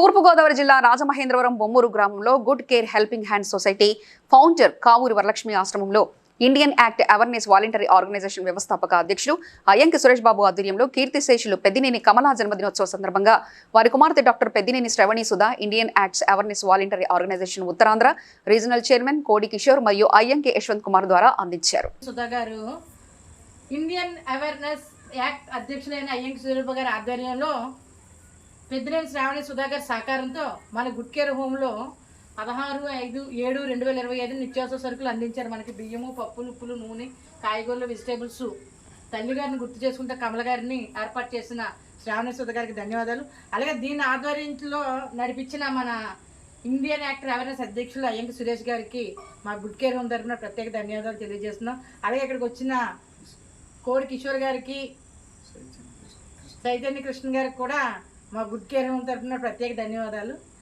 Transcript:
తూర్పుగోదావరి జిల్లా రాజమహేంద్రవరం బొమ్మూరు గ్రామంలో good care helping hand society founder Kavuri Varalakshmi ఆశ్రమంలో Indian act awareness voluntary organisation వ్యవస్థాపక అధ్యక్షులు అయ్యంకి సురేష్ బాబు ఆధ్వర్యంలో కీర్తిశేషులు పెద్దినేని కమలా జన్మదినోత్సవ సందర్భంగా వారి కుమార్తె doctor Peddineni Sravani Sudha Indian acts awareness voluntary organisation Uttarandhra regional chairman Kodi Kishore మరియు అయ్యంకి యశ్వంత్ కుమార్ ద్వారా అందించారు. సుధా గారు ఇండియన్ అవేర్నెస్ యాక్ట్ అధ్యక్షులైన అయ్యంకి సూర్యబాబు గారి ఆధ్వర్యంలో పెద్దినేని శ్రావణి సుధా గారి సహకారంతో మన గుడ్ కేర్ హోమ్లో పదహారు ఐదు ఏడు రెండు వేల ఇరవై ఐదు నిత్యావసర సరుకులు అందించారు. మనకి బియ్యము పప్పులు ఉప్పులు నూనె కాయగూరలు వెజిటేబుల్స్. తల్లి గారిని గుర్తు చేసుకుంటే కమల గారిని ఏర్పాటు చేసిన శ్రావణి సుధ గారికి ధన్యవాదాలు. అలాగే దీని ఆధ్వర్యంలో నడిపించిన మన ఇండియన్ యాక్టర్ అవేర్నెస్ అధ్యక్షులు అయ్యంకి సురేష్ గారికి మా గుడ్ కేర్ హోమ్ తరఫున ప్రత్యేక ధన్యవాదాలు తెలియజేస్తున్నాం. అలాగే ఇక్కడికి వచ్చిన కోడి కిషోర్ గారికి చైతన్య కృష్ణ గారికి కూడా మా గుడ్ కేర్ హోమ్ తరఫున ప్రత్యేక ధన్యవాదాలు.